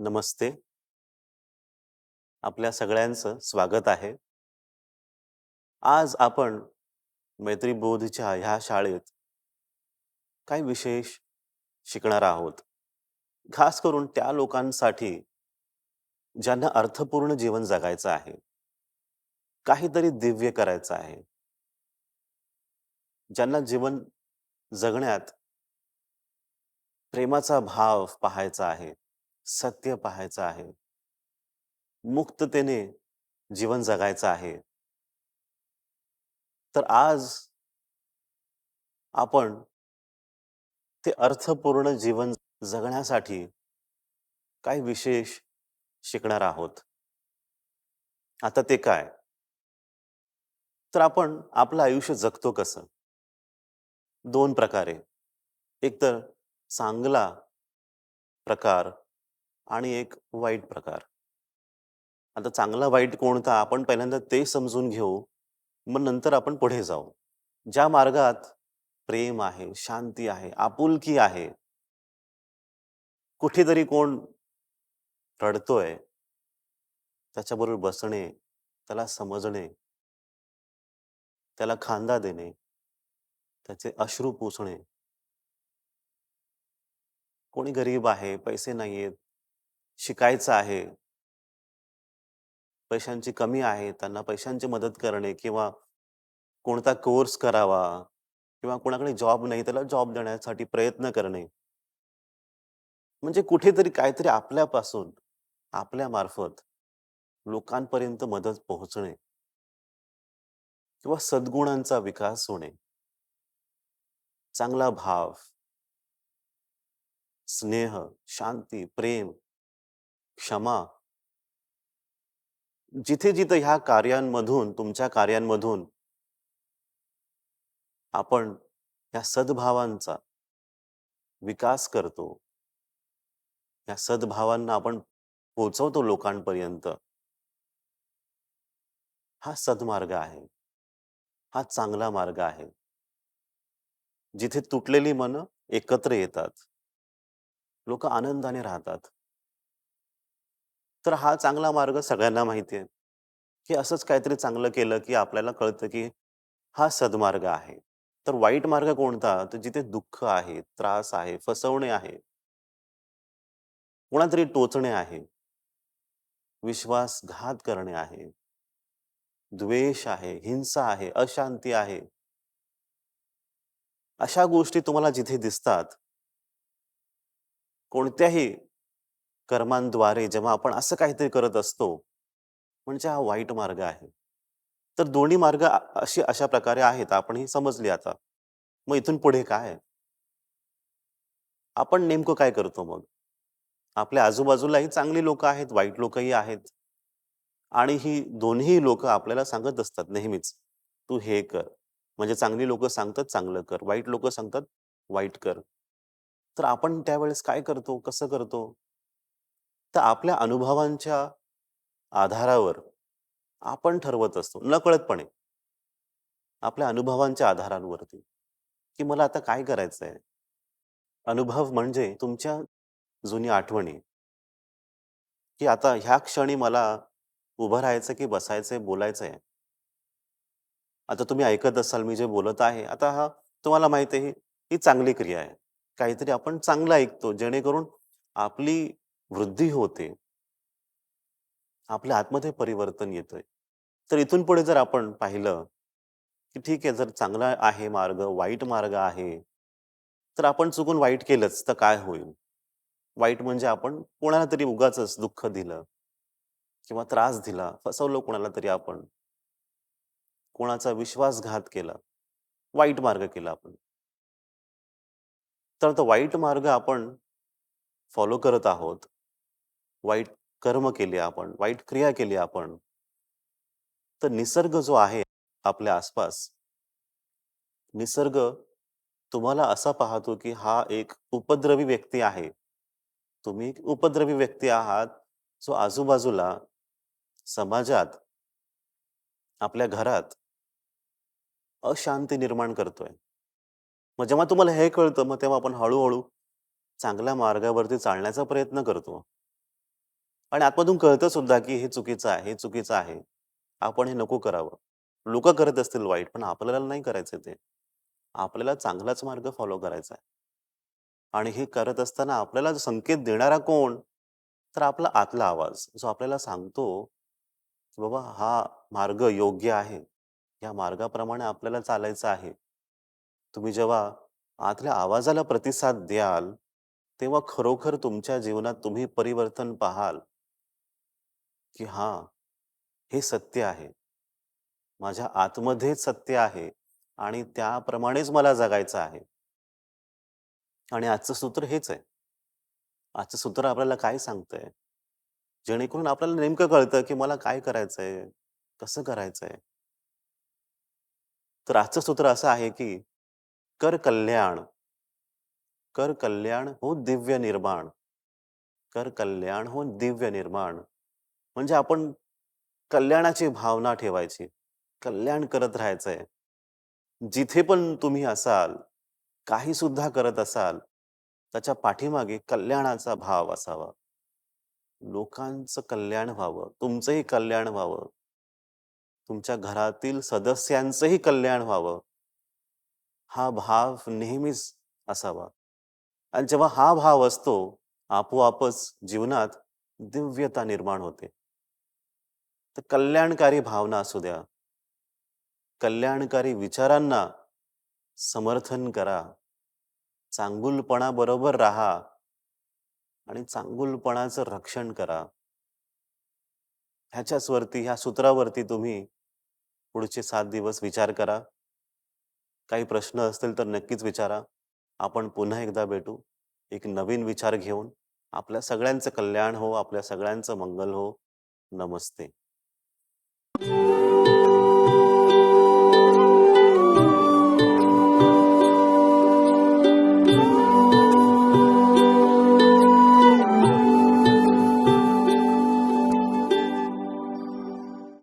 नमस्ते. आपल्या सगळ्यांचं स्वागत आहे. आज आपण मैत्रीबोधच्या ह्या शाळेत काही विशेष शिकणार आहोत. खास करून त्या लोकांसाठी ज्यांना अर्थपूर्ण जीवन जगायचं आहे. काहीतरी दिव्य करायचं आहे. ज्यांना जीवन जगण्यात प्रेमाचा भाव पाहायचा आहे, सत्य पाहायचं आहे. मुक्ततेने जीवन जगायचं आहे. तर आज आपण ते अर्थपूर्ण जीवन जगण्यासाठी काही विशेष शिकणार आहोत. आता ते काय? तर आपण आपलं आयुष्य जगतो कसं? दोन प्रकारे. एक तर चांगला प्रकार आणि एक वाईट प्रकार. आता चांगला वाईट कोणता आपण पहिल्यांदा ते समजून घेऊ. मग नंतर आपण पुढे जाऊ. ज्या मार्गात प्रेम आहे, शांती आहे, आपुलकी आहे. कुठेतरी कोण रडतोय. त्याच्याबरोबर बसणे, त्याला समजणे. त्याला खांदा देणे. त्याचे अश्रू पुसणे. कोणी गरीब आहे, पैसे नाहीयेत, शिकायचं आहे. पैशांची कमी आहे, त्यांना पैशांची मदत करणे किंवा कोणता कोर्स करावा किंवा कोणाकडे जॉब नाही, त्याला जॉब देण्यासाठी प्रयत्न करणे. म्हणजे कुठेतरी काहीतरी आपल्यापासून, आपल्यामार्फत लोकांपर्यंत मदत पोहोचणे. किंवा सद्गुणांचा विकास होणे. चांगला भाव. स्नेह, शांती, प्रेम, क्षमा. जिथे-जिथे ह्या कार्यांमधून, तुमच्या कार्यांमधून आपण या सद्भावांचा विकास करतो. या सद्भावांना आपण पोहोचवतो लोकांपर्यंत. हा सद्मार्ग आहे. हा चांगला मार्ग आहे. जिथे तुटलेली मनं एकत्र येतात. लोक आनंदाने राहतात. तर हा चांगला मार्ग सगळ्यांना माहिती आहे. की असंच काहीतरी चांगलं केलं, की आपल्याला कळतं, की हा सद्मार्ग आहे. तर वाईट मार्ग कोणता? तर जिथे दुःख आहे, त्रास आहे, फसवणे आहे. कोणातरी टोचणे आहे. विश्वासघात करणे आहे. द्वेष आहे, हिंसा आहे, अशांती आहे. अशा गोष्टी तुम्हाला जिथे दिसतात कोणत्याही कर्मांद्वारे जेव्हा आपण असं काहीतरी करत असतो, म्हणजे हा वाईट मार्ग आहे. तर दोन्ही मार्ग अ अशा प्रकारे आहेत. आपण ही समजली आता. मग इथून पुढे काय? आपण नेमकं काय करतो मग? आपल्या आजूबाजूलाही चांगली लोक आहेत, वाईट लोकही आहेत. आणि ही दोन्ही लोक आपल्याला सांगत असतात नेहमीच, "तू हे कर." म्हणजे चांगली लोक सांगतात, "चांगलं कर." वाईट लोक सांगतात, "वाईट कर." तर आपण त्यावेळेस काय करतो? कसं करतो? तर आपल्या अनुभवांच्या आधारावर आपण ठरवत असतो, नकळतपणे. आपल्या अनुभवांच्या आधारांवरती, की मला आता काय करायचं आहे अनुभव म्हणजे तुमच्या जुन्या आठवणी. की आता ह्या क्षणी मला उभं राहायचं की बसायचंय, बोलायचंय? आता तुम्ही ऐकत असाल मी जे बोलत आहे. आता हा तुम्हाला माहिती आहे, ही चांगली क्रिया आहे. काहीतरी आपण चांगलं ऐकतो, जेणेकरून आपली वृद्धी होते. आपल्या आतमध्ये परिवर्तन येतंय. तर इथून पुढे जर आपण पाहिलं, की ठीक आहे, जर चांगला आहे मार्ग, वाईट मार्ग आहे, तर आपण चुकून वाईट केलंच तर काय होईल? वाईट म्हणजे आपण कोणाला तरी उगाच दुःख दिलं किंवा त्रास दिला, फसवलं कोणाला तरी आपण. कोणाचा विश्वासघात केला. वाईट मार्ग केला आपण. तर तो वाईट मार्ग आपण फॉलो करत आहोत. वाईट कर्म केली आपण, वाईट क्रिया केली आपण. तर निसर्ग जो आहे आपल्या आसपास निसर्ग तुम्हाला असा पाहतो, की हा एक उपद्रवी व्यक्ती आहे. तुम्ही एक उपद्रवी व्यक्ती आहात, जो आजूबाजूला, समाजात आपल्या घरात अशांती निर्माण करतोय. मग जेव्हा तुम्हाला हे कळतं, मग तेव्हा आपण हळूहळू चांगल्या मार्गावरती चालण्याचा प्रयत्न करतो. आणि आतमधून कळतं सुद्धा, की हे चुकीचं आहे, हे चुकीचं आहे. आपण हे नको करावं. लोक करत असतील वाईट, पण आपल्याला नाही करायचं ते. आपल्याला चांगलाच मार्ग फॉलो करायचा आहे. आणि हे करत असताना आपल्याला संकेत देणारा कोण? तर आपला आतला आवाज, जो आपल्याला सांगतो, की बाबा हा मार्ग योग्य आहे. या मार्गाप्रमाणे आपल्याला चालायचं आहे. तुम्ही जेव्हा आतल्या आवाजाला प्रतिसाद द्याल, तेव्हा खरोखर तुमच्या जीवनात तुम्ही परिवर्तन पाहाल. की हां, हे सत्य आहे. माझ्या आतमध्येच सत्य आहे आणि त्याप्रमाणेच मला जगायचं आहे. आणि आजचं सूत्र हेच आहे. आजचं सूत्र आपल्याला काय सांगतंय? जेणेकरून आपल्याला नेमकं कळतं, की मला काय करायचंय? कसं करायचंय? तर आजचं सूत्र असं आहे, की कर कल्याण. कर कल्याण हो दिव्य निर्माण. कर कल्याण हो दिव्य निर्माण. म्हणजे आपण कल्याणाची भावना ठेवायची. कल्याण करत राहायचंय. जिथे पण तुम्ही असाल, काही सुद्धा करत असाल, त्याच्या पाठीमागे कल्याणाचा भाव असावा. लोकांचं कल्याण व्हावं, तुमचंही कल्याण व्हावं. तुमच्या घरातील सदस्यांचंही कल्याण व्हावं. हा भाव नेहमीच असावा. आणि जेव्हा हा भाव असतो, आपोआपच जीवनात दिव्यता निर्माण होते. तर कल्याणकारी भावना असू द्या. कल्याणकारी विचारांना समर्थन करा. चांगुलपणाबरोबर राहा. आणि चांगुलपणाचं रक्षण करा. ह्याच्याचवरती ह्या सूत्रावरती तुम्ही पुढचे सात दिवस विचार करा. काही प्रश्न असतील तर नक्कीच विचारा. आपण पुन्हा एकदा भेटू. एक नवीन विचार घेऊन. आपल्या सगळ्यांचं कल्याण हो, आपल्या सगळ्यांचं मंगल हो. नमस्ते. you